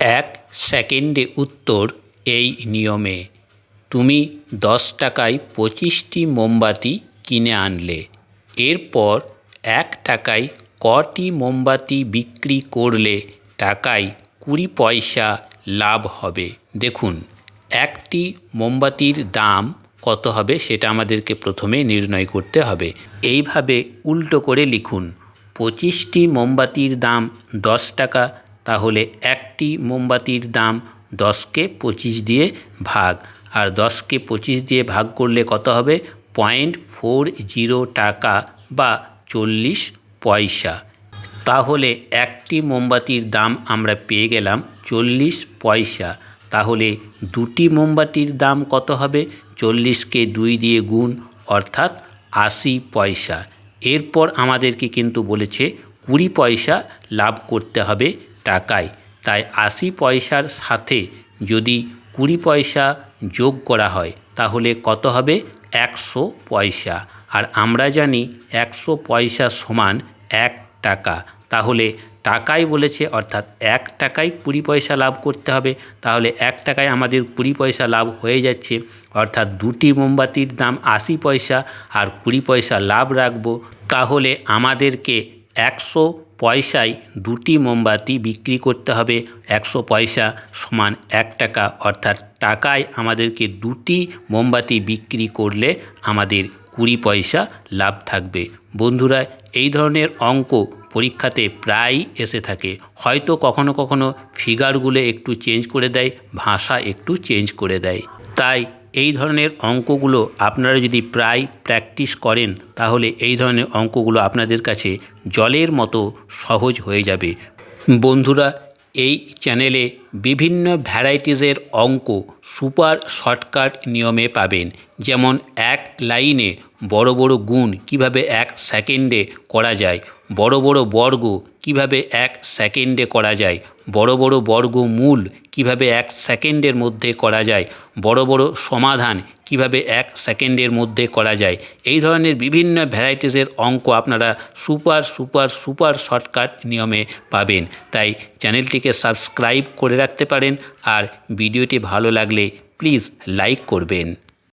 এক সেকেন্ডে উত্তর এই নিয়মে। তুমি দশ টাকায় পঁচিশটি মোমবাতি কিনে আনলে। এরপর এক টাকায় কটি মোমবাতি বিক্রি করলে টাকায় কুড়ি পয়সা লাভ হবে। দেখুন, একটি মোমবাতির দাম কত হবে সেটা আমাদেরকে প্রথমে নির্ণয় করতে হবে। এইভাবে উল্টো করে লিখুন, পঁচিশটি মোমবাতির দাম দশ টাকা তাহলে একটি মোমবাতির দাম দশকে পঁচিশ দিয়ে ভাগ। আর দশকে পঁচিশ দিয়ে ভাগ করলে কত হবে? পয়েন্ট ফোর জিরো টাকা বা চল্লিশ পয়সা। তাহলে একটি মোমবাতির দাম আমরা পেয়ে গেলাম চল্লিশ পয়সা। তাহলে দুটি মোমবাতির দাম কত হবে? চল্লিশকে দুই দিয়ে গুণ, অর্থাৎ আশি পয়সা। এরপর আমাদেরকে কিন্তু বলেছে কুড়ি পয়সা লাভ করতে হবে টাকায়। তাই আশি পয়সার সাথে যদি কুড়ি পয়সা যোগ করা হয়, তাহলে কত হবে? একশো পয়সা। আর আমরা জানি একশো পয়সা সমান এক টাকা। তাহলে টাকাই বলেছে, অর্থাৎ এক টাকায় কুড়ি পয়সা লাভ করতে হবে। তাহলে এক টাকায় আমাদের কুড়ি পয়সা লাভ হয়ে যাচ্ছে। অর্থাৎ দুটি মোমবাতির দাম আশি পয়সা আর কুড়ি পয়সা লাভ রাখব। তাহলে আমাদেরকে একশো পয়সায় দুটি মোমবাতি বিক্রি করতে হবে। একশো পয়সা সমান এক টাকা। অর্থাৎ টাকায় আমাদেরকে দুটি মোমবাতি বিক্রি করলে আমাদের কুড়ি পয়সা লাভ থাকবে। বন্ধুরা, এই ধরনের অঙ্ক পরীক্ষাতে প্রায়ই এসে থাকে। হয়তো কখনো কখনো ফিগারগুলো একটু চেঞ্জ করে দেয়, ভাষা একটু চেঞ্জ করে দেয়। তাই এই ধরনের অঙ্কগুলো আপনারা যদি প্রায় প্র্যাকটিস করেন, তাহলে এই ধরনের অঙ্কগুলো আপনাদের কাছে জলের মতো সহজ হয়ে যাবে। বন্ধুরা, এই চ্যানেলে বিভিন্ন ভ্যারাইটিসের অঙ্ক সুপার শর্টকাট নিয়মে পাবেন। যেমন এক লাইনে বড় বড় গুণ কীভাবে এক সেকেন্ডে করা যায়, বড় বড় বর্গ কীভাবে এক সেকেন্ডে করা যায়? বড় বড় বর্গমূল কীভাবে এক সেকেন্ডের মধ্যে করা যায়? বড় বড় সমাধান কীভাবে এক সেকেন্ডের মধ্যে করা যায়? এই ধরনের বিভিন্ন ভ্যারাইটিসের অঙ্ক আপনারা সুপার সুপার সুপার শর্টকাট নিয়মে পাবেন। তাই চ্যানেলটিকে সাবস্ক্রাইব করে রাখতে পারেন আর ভিডিওটি ভালো লাগলে প্লিজ লাইক করবেন।